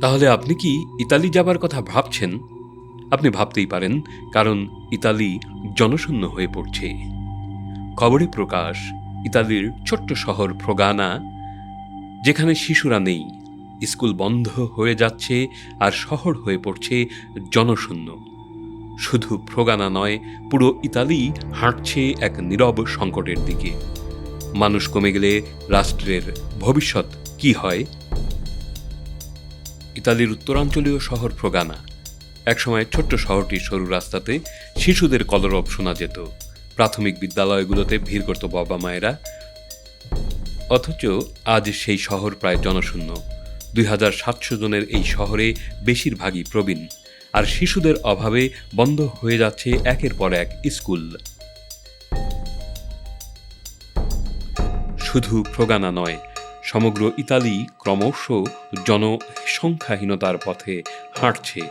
তাহলে আপনি কি ইতালি যাবার কথা ভাবছেন? আপনি ভাবতেই পারেন, কারণ ইতালি জনশূন্য হয়ে পড়ছে। খবরে প্রকাশ, ইতালির ছোট্ট শহর ফ্রোগানা, যেখানে শিশুরা নেই, স্কুল বন্ধ হয়ে যাচ্ছে আর শহর হয়ে পড়ছে জনশূন্য। শুধু ফ্রোগানা নয়, পুরো ইতালি হাঁটছে এক নীরব সংকটের দিকে। মানুষ কমে গেলে রাষ্ট্রের ভবিষ্যৎ কি হয়? ইতালির উত্তরাঞ্চলীয় শহর ফ্রোগানা। একসময় ছোট্ট শহরটির সরু রাস্তাতে শিশুদের কলরব শোনা যেত। প্রাথমিক বিদ্যালয়গুলোতে ভিড় করত বাবা মায়েরা। অথচ আজ সেই শহর প্রায় জনশূন্য। দুই হাজার সাতশো জনের এই শহরে বেশিরভাগই প্রবীণ। আর শিশুদের অভাবে বন্ধ হয়ে যাচ্ছে একের পর এক স্কুল। শুধু ফ্রোগানা নয় সমগ্র ইতালি ক্রমশ জনসংখ্যাহীনতার পথে হাঁটছে।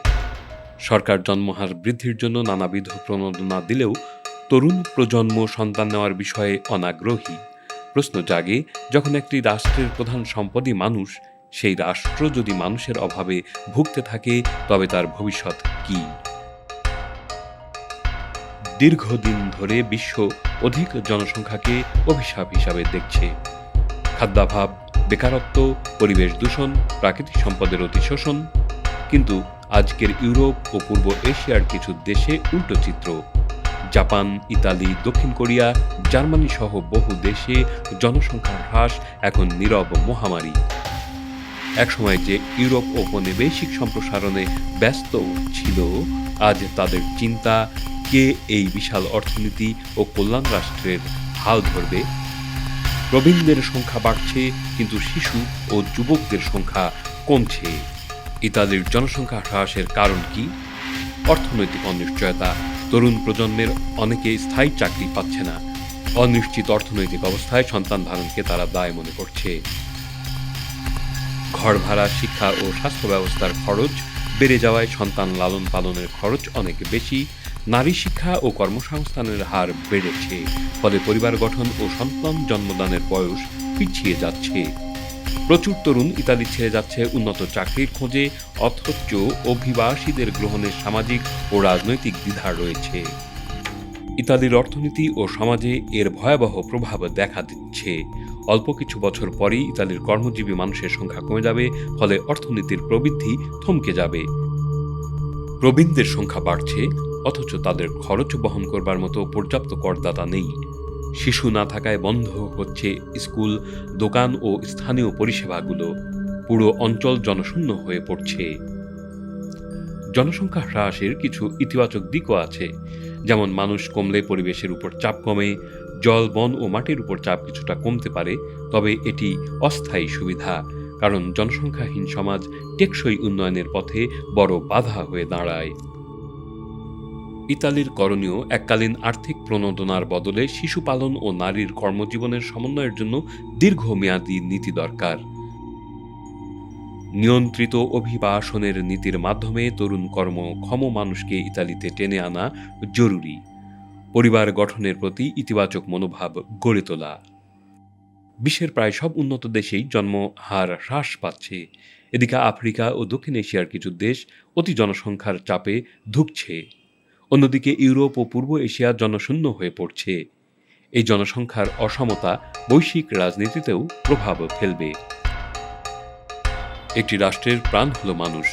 সরকার জন্মহার বৃদ্ধির জন্য নানাবিধ প্রণোদনা দিলেও তরুণ প্রজন্ম সন্তান নেওয়ার বিষয়ে অনাগ্রহী। প্রশ্ন জাগে, যখন একটি রাষ্ট্রের প্রধান সম্পদই মানুষ, সেই রাষ্ট্র যদি মানুষের অভাবে ভুগতে থাকে, তবে তার ভবিষ্যৎ কি? দীর্ঘদিন ধরে বিশ্ব অধিক জনসংখ্যাকে অভিশাপ হিসাবে দেখছে। খাদ্যাভাব, বেকারত্ব, পরিবেশ দূষণ, প্রাকৃতিক সম্পদের অতিশোষণ কিন্তু আজকের ইউরোপ ও পূর্ব এশিয়ার কিছু দেশে উল্টো চিত্র। জাপান, ইতালি, দক্ষিণ কোরিয়া, জার্মানি সহ বহু দেশে জনসংখ্যার হ্রাস এখন নীরব মহামারী। একসময় যে ইউরোপ ঔপনিবেশিক সম্প্রসারণে ব্যস্ত ছিল, আজ তাদের চিন্তা, কে এই বিশাল অর্থনীতি ও কল্যাণ রাষ্ট্রের হাল ধরবে? প্রবীণদের সংখ্যা বাড়ছে, কিন্তু শিশু ও যুবকদের সংখ্যা কমছে। ইতালির জনসংখ্যা হ্রাসের কারণ কি? অর্থনৈতিক অনিশ্চয়তা, তরুণ প্রজন্মের অনেকে স্থায়ী চাকরি পাচ্ছে না। অনিশ্চিত অর্থনৈতিক অবস্থায় সন্তান ধারণকে তারা দায় মনে করছে। ঘর ভাড়া, শিক্ষা ও স্বাস্থ্য ব্যবস্থার খরচ বেড়ে যাওয়ায় সন্তান লালন পালনের খরচ অনেক বেশি। নারী শিক্ষা ও কর্মসংস্থানের হার বেড়েছে, ফলে পরিবার গঠন ও সন্তান জন্মদানের বয়স পিছিয়ে যাচ্ছে। প্রচুর তরুণ ইতালি ছেড়ে যাচ্ছে উন্নত চাকরির খোঁজে, অথচ অভিবাসীদের গ্রহণের সামাজিক ও রাজনৈতিক দ্বিধা রয়েছে। ইতালির অর্থনীতি ও সমাজে এর ভয়াবহ প্রভাব দেখা দিচ্ছে। অল্প কিছু বছর পরেই ইতালির কর্মজীবী মানুষের সংখ্যা কমে যাবে, ফলে অর্থনীতির প্রবৃদ্ধি থমকে যাবে। প্রবীণদের সংখ্যা বাড়ছে অথচ তাদের খরচ বহন করবার মতো পর্যাপ্ত করদাতা নেই। শিশু না থাকায় বন্ধ হচ্ছে স্কুল, দোকান ও স্থানীয় পরিষেবাগুলো। পুরো অঞ্চল জনশূন্য হয়ে পড়ছে। জনসংখ্যা হ্রাসের কিছু ইতিবাচক দিকও আছে। যেমন মানুষ কমলে পরিবেশের উপর চাপ কমে, জল, বন ও মাটির উপর চাপ কিছুটা কমতে পারে, তবে এটি অস্থায়ী সুবিধা। কারণ জনসংখ্যাহীন সমাজ টেকসই উন্নয়নের পথে বড় বাধা হয়ে দাঁড়ায়। ইতালির করণীয় এককালীন আর্থিক প্রণোদনার বদলে শিশু পালন ও নারীর কর্মজীবনের সমন্বয়ের জন্য দীর্ঘমেয়াদী নীতি দরকার। নিয়ন্ত্রিত অভিবাসনের নীতির মাধ্যমে তরুণ কর্মক্ষম মানুষকে ইতালিতে টেনে আনা জরুরি। পরিবার গঠনের প্রতি ইতিবাচক মনোভাব গড়ে তোলা। বিশ্বের প্রায় সব উন্নত দেশেই জন্ম হার হ্রাস পাচ্ছে। এদিকে আফ্রিকা ও দক্ষিণ এশিয়ার কিছু দেশ অতি জনসংখ্যার চাপে ধুঁকছে। অন্যদিকে ইউরোপ ও পূর্ব এশিয়া জনশূন্য হয়ে পড়ছে। এই জনসংখ্যার অসমতা বৈশ্বিক রাজনীতিতেও প্রভাব ফেলবে। একটি রাষ্ট্রের প্রাণ হলো মানুষ।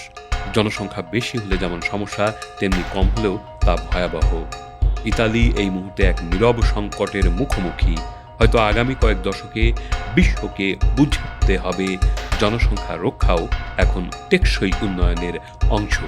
জনসংখ্যা বেশি হলে যেমন সমস্যা, তেমনি কম হলেও তা ভয়াবহ। ইতালি এই মুহূর্তে এক নীরব সংকটের মুখোমুখি। হয়তো আগামী কয়েক দশকে বিশ্বকে বুঝতে হবে, জনসংখ্যা রক্ষাও এখন টেকসই উন্নয়নের অংশ।